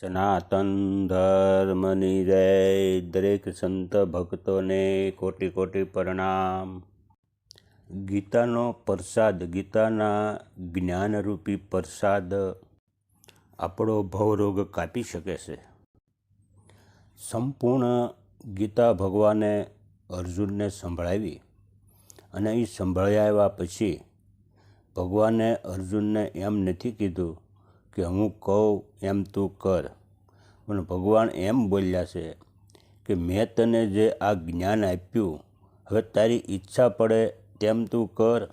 સનાતન ધર્મની જય. દરેક સંત ભક્તોને કોટી કોટી પ્રણામ. ગીતાનો પ્રસાદ, ગીતાના જ્ઞાનરૂપી પ્રસાદ આપણો ભવરોગ કાપી શકે છે. સંપૂર્ણ ગીતા ભગવાને અર્જુનને સંભળાવી અને એ સંભળાવ્યા પછી ભગવાને અર્જુનને એમ નથી કીધું કે હું કહું એમ તું કર. પણ ભગવાન એમ બોલ્યા છે કે મેં તને જે આ જ્ઞાન આપ્યું, હવે તારી ઈચ્છા પડે તેમ તું કર.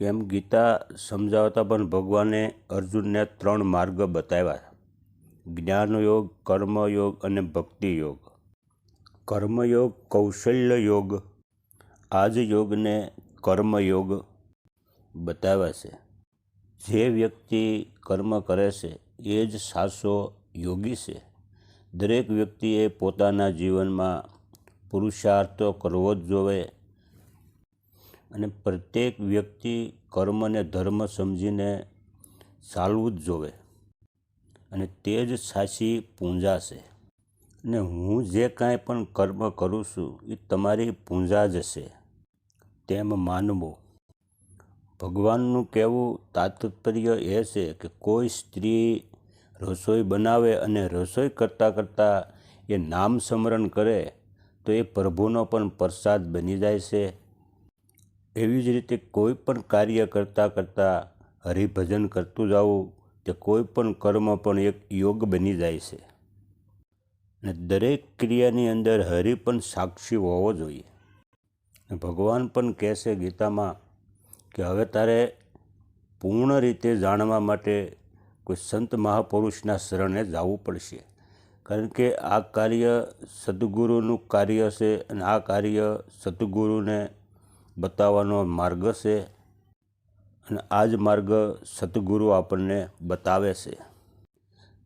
કેમ ગીતા સમજાવતા પણ ભગવાને અર્જુનને ત્રણ માર્ગ બતાવ્યા. જ્ઞાનયોગ, કર્મયોગ અને ભક્તિ યોગ કર્મયોગ કૌશલ્ય યોગ આ જ યોગને કર્મયોગ બતાવાશે જે વ્યક્તિ કર્મ કરે છે, એ જ સાચો યોગી છે. દરેક વ્યક્તિએ પોતાના જીવનમાં પુરુષાર્થ કરવો જ જોવે અને પ્રત્યેક વ્યક્તિ કર્મને ધર્મ સમજીને ચાલવું જ જોવે અને તે જ સાચી પૂંજા છે. અને હું જે કાંઈ પણ કર્મ કરું છું, એ તમારી પૂંજા જ છે. તેમ માનવો. ભગવાનનું કહેવું તાત્પર્ય એ છે કે કોઈ સ્ત્રી રસોઈ બનાવે અને રસોઈ કરતાં કરતાં એ નામ સ્મરણ કરે, તો એ પ્રભુનો પણ પ્રસાદ બની જાય છે. એવી જ રીતે કોઈ પણ કાર્ય કરતાં કરતાં, હરિભજન કરતું જવું, તે કોઈ પણ કર્મ પણ એક યોગ બની જાય છે. અને દરેક ક્રિયાની અંદર હરિ પણ સાક્ષી હોવો જોઈએ. ભગવાન પણ કહેશે ગીતામાં કે હવે તારે પૂર્ણ રીતે જાણવા માટે કોઈ સંત મહાપુરુષના શરણે જવું પડશે. કારણ કે આ કાર્ય સદગુરુનું કાર્ય છે અને આ કાર્ય સદગુરુને બતાવવાનો માર્ગ છે અને આ જ માર્ગ સદગુરુ આપણને બતાવે છે.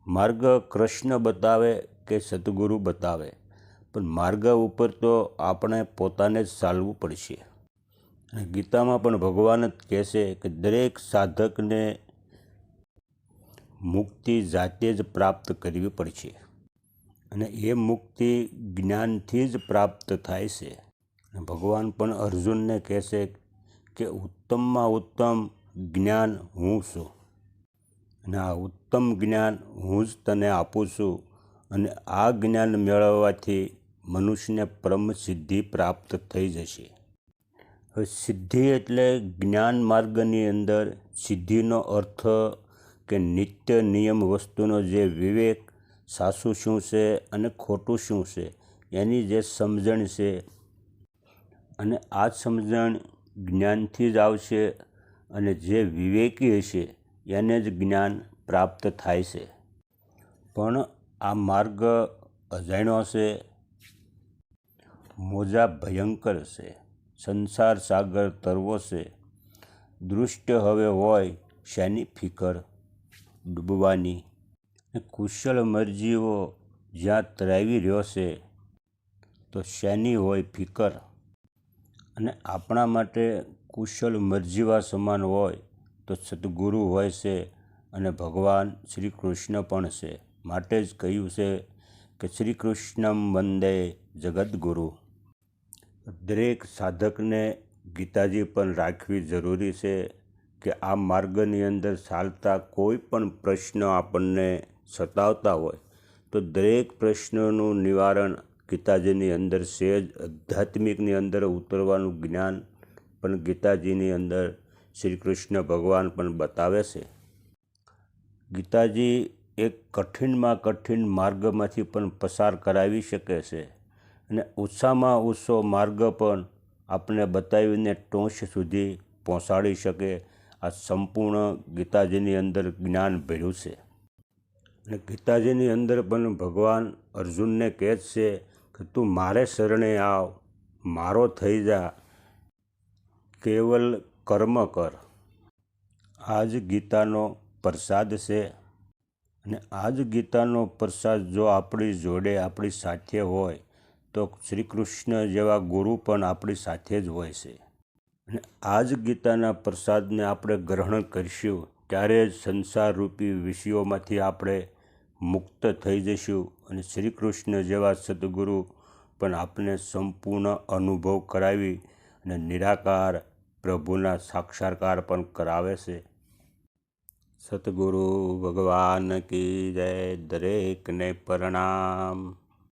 માર્ગ કૃષ્ણ બતાવે કે સદગુરુ બતાવે? પણ માર્ગ ઉપર તો આપણે પોતાને જ ચાલવું પડશે. અને ગીતામાં પણ ભગવાન જ કહેશે કે દરેક સાધકને મુક્તિ જાતે જ પ્રાપ્ત કરવી પડશે. અને એ મુક્તિ જ્ઞાનથી જ પ્રાપ્ત થાય છે. અને ભગવાન પણ અર્જુનને કહેશે કે ઉત્તમમાં ઉત્તમ જ્ઞાન હું છું. અને આ ઉત્તમ જ્ઞાન હું જ તને આપું છું. અને આ જ્ઞાન મેળવવાથી મનુષ્યને પરમ સિદ્ધિ પ્રાપ્ત થઈ જશે. સિદ્ધિ એટલે જ્ઞાન માર્ગની અંદર સિદ્ધિનો અર્થ કે નિત્ય નિયમ વસ્તુનો જે વિવેક, સાસું શું છે અને ખોટું શું છે, એની જે સમજણ છે અને આ સમજણ જ્ઞાનથી જ આવશે અને જે વિવેકી હશે એને જ જ્ઞાન પ્રાપ્ત થાય છે. પણ આ માર્ગ અજાણ્યો છે મોજા ભયંકર છે. સંસાર સાગર તરવો છે. દૃષ્ટ હવે હોય શેની ફિકર? ડૂબવાની. કુશળ મરજીઓ જ્યાં તરાવી રહ્યો છે, તો શેની હોય ફિકર? અને આપણા માટે કુશળ મરજીવા સમાન હોય, તો સદગુરુ હોય છે અને ભગવાન શ્રી કૃષ્ણ પણ છે. માટે જ કહ્યું છે કે શ્રી કૃષ્ણમ વંદે જગદગુરુ. દરેક સાધકને ગીતાજી પણ રાખવી જરૂરી છે કે આ માર્ગની અંદર ચાલતા કોઈ પણ પ્રશ્ન આપણને સતાવતા હોય. તો દરેક પ્રશ્નોનું નિવારણ ગીતાજીની અંદર છે જ. આધ્યાત્મિકની અંદર ઉતરવાનું જ્ઞાન પણ ગીતાજીની અંદર શ્રી કૃષ્ણ ભગવાન પણ બતાવે છે. ગીતાજી એક કઠિનમાં કઠિન માર્ગમાંથી પણ પસાર કરાવી શકે છે. અને ઓછામાં ઓછો માર્ગ પણ આપણે બતાવીને ટોચ સુધી પહોંચાડી શકે. આ સંપૂર્ણ ગીતાજીની અંદર જ્ઞાન ભેળ્યું છે. અને ગીતાજીની અંદર પણ ભગવાન અર્જુનને કહે છે કે, તું મારે શરણે આવ, મારો થઈ જા, કેવલ કર્મ કર. આ જ ગીતાનો પ્રસાદ છે. અને આ જ ગીતાનો પ્રસાદ જો આપણી જોડે આપણી સાથે હોય તો શ્રી કૃષ્ણ જેવા ગુરુ પણ આપણી સાથે જ હોય છે. અને આ જ ગીતાના પ્રસાદને આપણે ગ્રહણ કરીશું, ત્યારે જ સંસારરૂપી વિષયોમાંથી આપણે મુક્ત થઈ જઈશું અને શ્રી કૃષ્ણ જેવા સદગુરુ પણ આપણે સંપૂર્ણ અનુભવ કરાવી અને નિરાકાર, પ્રભુના સાક્ષાત્કાર પણ કરાવે છે. સતગુરુ ભગવાન કી જય દરેકને પ્રણામ.